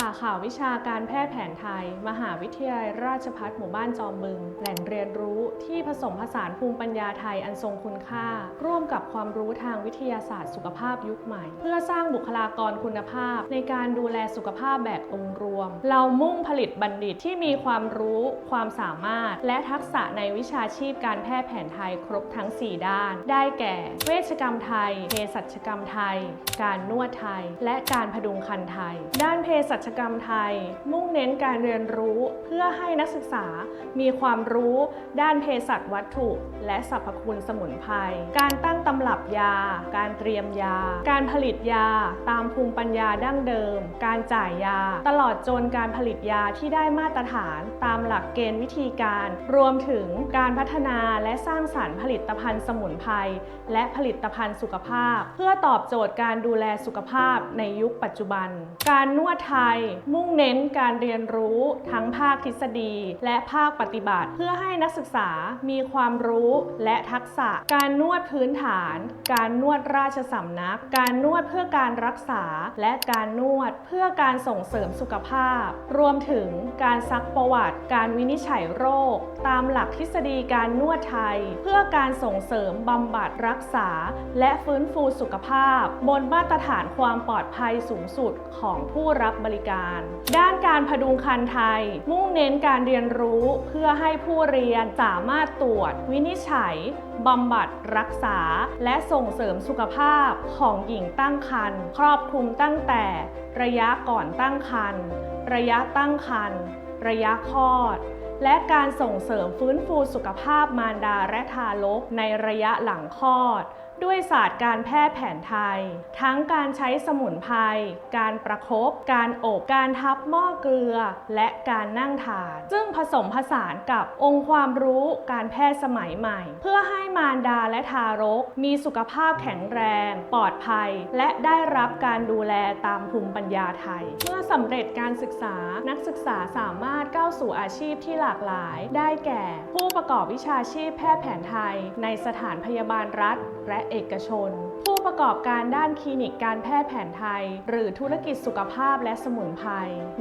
สาขาวิชาการแพทย์แผนไทย มหาวิทยาลัยราชภัฏหมู่บ้านจอมบึง แหล่งเรียนรู้ที่ผสมผสานภูมิปัญญาไทยอันทรงคุณค่า ร่วมกับความรู้ทางวิทยาศาสตร์สุขภาพยุคใหม่ เพื่อสร้างบุคลากรคุณภาพ ในการดูแลสุขภาพแบบองค์รวม เรามุ่งผลิตบัณฑิตที่มีความรู้ ความสามารถ และทักษะในวิชาชีพการแพทย์แผนไทยครบทั้ง 4 ด้าน ได้แก่ เวชกรรมไทยเภสัชกรรมไทย การนวดไทย และการพดุงคันไทย ด้านเภสัชกรรมไทย มุ่งเน้นการเรียนรู้เพื่อให้นักศึกษามีความรู้ด้านเภสัชวัตถุ และสรรพคุณสมุนไพร การตั้งตำรับยา การเตรียมยา การผลิตยาตามภูมิปัญญาดั้งเดิม การจ่ายยา ตลอดจนการผลิตยาที่ได้มาตรฐานตามหลักเกณฑ์วิธีการ รวมถึงการพัฒนาและสร้างสารรค์ผลิตภัณฑ์สมุนไพรและผลิตภัณฑ์สุขภาพ เพื่อตอบโจทย์การดูแลสุขภาพในยุคปัจจุบัน การนวดไทยมุ่งเน้นการเรียนรู้ทั้งภาคทฤษฎี และภาคปฏิบัติ เพื่อให้นักศึกษามีความรู้และทักษะ การนวดพื้นฐาน การนวดราชสำนัก การนวดเพื่อการรักษา และการนวดเพื่อการส่งเสริมสุขภาพ รวมถึงการซักประวัติ การวินิจฉัยโรค ตามหลักทฤษฎีการนวดไทย เพื่อการส่งเสริมบำบัดรักษา และฟื้นฟูสุขภาพ บนมาตรฐานความปลอดภัยสูงสุดของผู้รับบริการ ด้านการพดุงคันไทย มุ่งเน้นการเรียนรู้เพื่อให้ผู้เรียนสามารถตรวจ วินิจฉัยบำบัดรักษา และส่งเสริมสุขภาพของหญิงตั้งครรภ์ครอบคลุมตั้งแต่ระยะก่อนตั้งครรภ์ระยะตั้งครรภ์ระยะคลอด และการส่งเสริมฟื้นฟูสุขภาพมารดาและทารกในระยะหลังคลอด ด้วยศาสตร์การแพทย์แผนไทย ทั้งการใช้สมุนไพร การประคบการอบการทับหม้อเกลือ และการนั่งทาน ซึ่งผสมผสานกับองค์ความรู้การแพทย์สมัยใหม่ เพื่อให้มารดาและทารก มีสุขภาพแข็งแรง ปลอดภัย และได้รับการดูแลตามภูมิปัญญาไทย เมื่อสำเร็จการศึกษานักศึกษาสามารถก้าวสู่อาชีพที่หลากหลาย ได้แก่ ผู้ประกอบวิชาชีพแพทย์แผนไทย ในสถานพยาบาลรัฐ และเอกชน ผู้ประกอบการด้านคลินิกการแพทย์แผนไทย หรือธุรกิจสุขภาพและสมุนไพร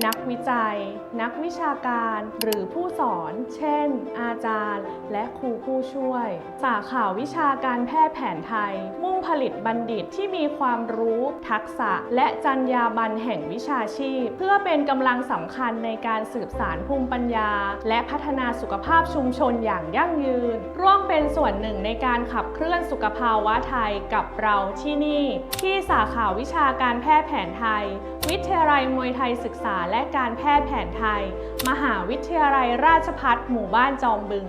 นักวิจัย นักวิชาการ หรือผู้สอน เช่น อาจารย์ และครูผู้ช่วย สาขาวิชาการแพทย์แผนไทย มุ่งผลิตบัณฑิตที่มีความรู้ ทักษะ และจรรยาบรรณแห่งวิชาชีพ เพื่อเป็นกำลังสำคัญในการสืบสารภูมิปัญญา และพัฒนาสุขภาพชุมชนอย่างยั่งยืน ร่วมเป็นส่วนหนึ่งในการขับเคลื่อนสุขภาวะไทยกับเราที่นี่ ที่สาขาวิชาการแพทย์แผนไทย วิทยาลัยมวยไทยศึกษาและการแพทย์แผนไทย มหาวิทยาลัยราชพัฒหมู่บ้านจอมบึง